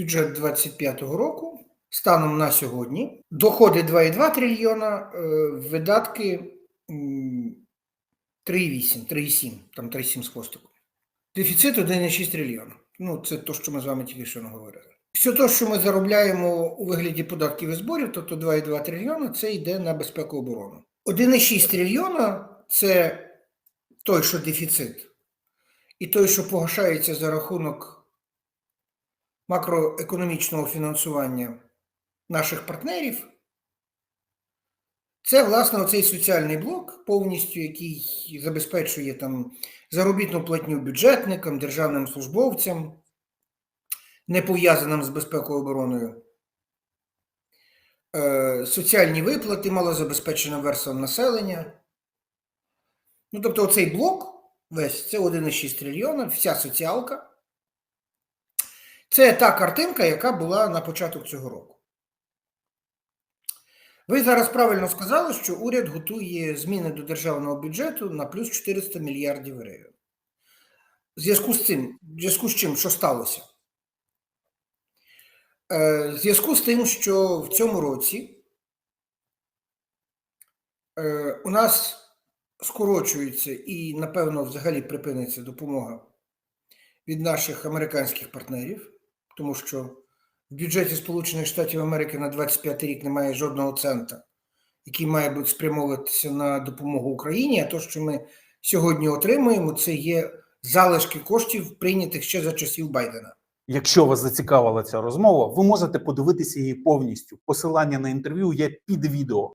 бюджет 25 року. Станом на сьогодні доходи 2,2 трильйона, е, видатки м, 3,8, 3,7, там 3,7 з хвостиком. Дефіцит 1,6 трильйона. Ну, це те, що ми з вами тільки що наговорили. Все те, що ми заробляємо у вигляді податків і зборів, тобто 2,2 трильйона, це йде на безпеку оборону. 1,6 трильйона це той, що дефіцит, і той, що погашається за рахунок макроекономічного фінансування наших партнерів. Це, власне, оцей соціальний блок, повністю, який забезпечує там заробітну платню бюджетникам, державним службовцям, не пов'язаним з безпекою обороною, е, соціальні виплати малозабезпеченим верствам населення. Ну, тобто, оцей блок весь це 1,6 трильйона, вся соціалка. Це та картинка, яка була на початок цього року. Ви зараз правильно сказали, що уряд готує зміни до державного бюджету на плюс 400 мільярдів гривень. Зв'язку з цим, зв'язку з чим, що сталося? Е, В зв'язку з тим, що в цьому році е, у нас скорочується і, напевно, взагалі припиниться допомога від наших американських партнерів, тому що в бюджеті Сполучених Штатів Америки на 25 рік немає жодного цента, який має бути спрямовуватися на допомогу Україні. А то, що ми сьогодні отримуємо, це є залишки коштів, прийнятих ще за часів Байдена. Якщо вас зацікавила ця розмова, ви можете подивитися її повністю. Посилання на інтерв'ю є під відео.